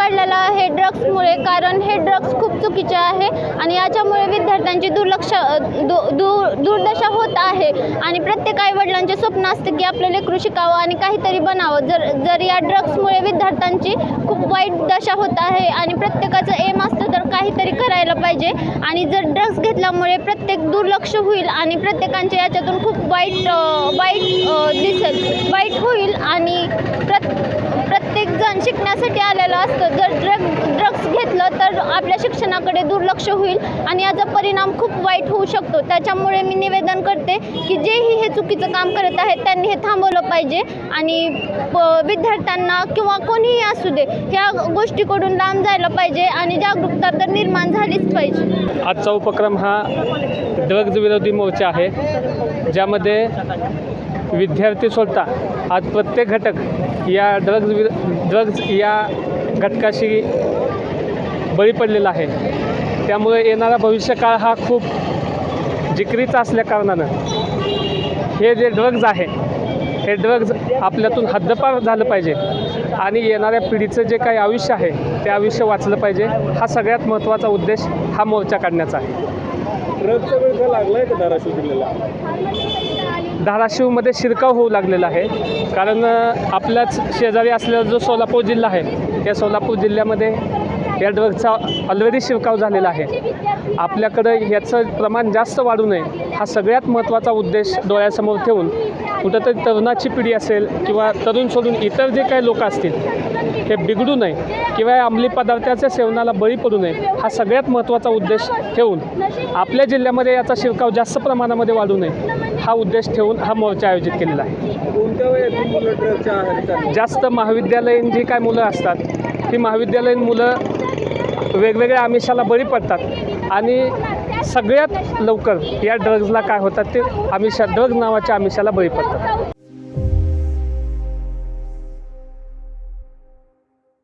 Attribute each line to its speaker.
Speaker 1: काढलेला आहे ड्रग्समुळे कारण हे ड्रग्स खूप चुकीचे आहे आणि याच्यामुळे विद्यार्थ्यांची दुर्लक्ष दु दु दुर्दशा होत आहे. आणि प्रत्येक आईवडिलांचे स्वप्न असते की आपलं लेकरू शिकावं आणि काहीतरी बनावं. जर जर या ड्रग्समुळे विद्यार्थ्यांची खूप वाईट दशा होत आहे आणि प्रत्येकाचं एम असतं तर काहीतरी करायला पाहिजे. आणि जर ड्रग्स घेतल्यामुळे प्रत्येक दुर्लक्ष होईल आणि प्रत्येकांच्या याच्यातून खूप वाईट वाईट दिसेल. वाईट होईल आणि प्रत्येकजण शिकण्यासाठी आलेलं असतं. जर ड्रग ड्रग्स घेतलं तर आपल्या शिक्षणाकडे दुर्लक्ष होईल आणि याचा परिणाम खूप वाईट होऊ शकतो. त्याच्यामुळे मी निवेदन करते की जेही हे चुकीचं काम करत आहेत त्यांनी हे थांबवलं पाहिजे आणि प- विद्यार्थ्यांना किंवा कोणीही असू दे ह्या गोष्टीकडून लांब जायला पाहिजे आणि जागरूकता तर निर्माण झालीच पाहिजे.
Speaker 2: आजचा उपक्रम हा ड्रग्ज विरोधी मोर्चा आहे ज्यामध्ये विद्यार्थी सोडता आज प्रत्येक घटक या ड्रग्ज वि ड्रग्ज या घटकाशी बळी पडलेला आहे. त्यामुळे येणारा भविष्यकाळ हा खूप जिकरीचा असल्याकारणानं हे जे ड्रग्ज आहे हे ड्रग्ज आपल्यातून हद्दपार झालं पाहिजे आणि येणाऱ्या पिढीचं जे काही आयुष्य आहे ते आयुष्य वाचलं पाहिजे. हा सगळ्यात महत्त्वाचा उद्देश हा मोर्चा काढण्याचा आहे.
Speaker 3: ड्रगचा लागला आहे का धाराशिव जिल्ह्याला?
Speaker 2: धाराशिवमध्ये शिरकाव होऊ लागलेला आहे. कारण आपल्याच शेजारी असलेला जो सोलापूर जिल्हा आहे त्या सोलापूर जिल्ह्यामध्ये या ड्रगचा ऑलरेडी शिरकाव झालेला आहे. आपल्याकडं याचं प्रमाण जास्त वाढू नये हा सगळ्यात महत्त्वाचा उद्देश डोळ्यासमोर ठेवून. कुठंतरी तरुणाची पिढी असेल किंवा तरुण सोडून इतर जे काही लोक असतील हे बिघडू नये किंवा या अंमली पदार्थाच्या सेवनाला बळी पडू नये हा सगळ्यात महत्त्वाचा उद्देश ठेवून. आपल्या जिल्ह्यामध्ये याचा शिरकाव जास्त प्रमाणामध्ये वाढू नये. हा उद्देश ठेवून हा मोर्चा आयोजित केलेला आहे. जास्त महाविद्यालयीन जी काय मुलं असतात ती महाविद्यालयीन मुलं वेगवेगळ्या आमिषाला बळी पडतात. आणि सगळ्यात लवकर या ड्रग्जला काय होतात ते आमिषा ड्रग्ज नावाच्या आमिषाला बळी पडतात.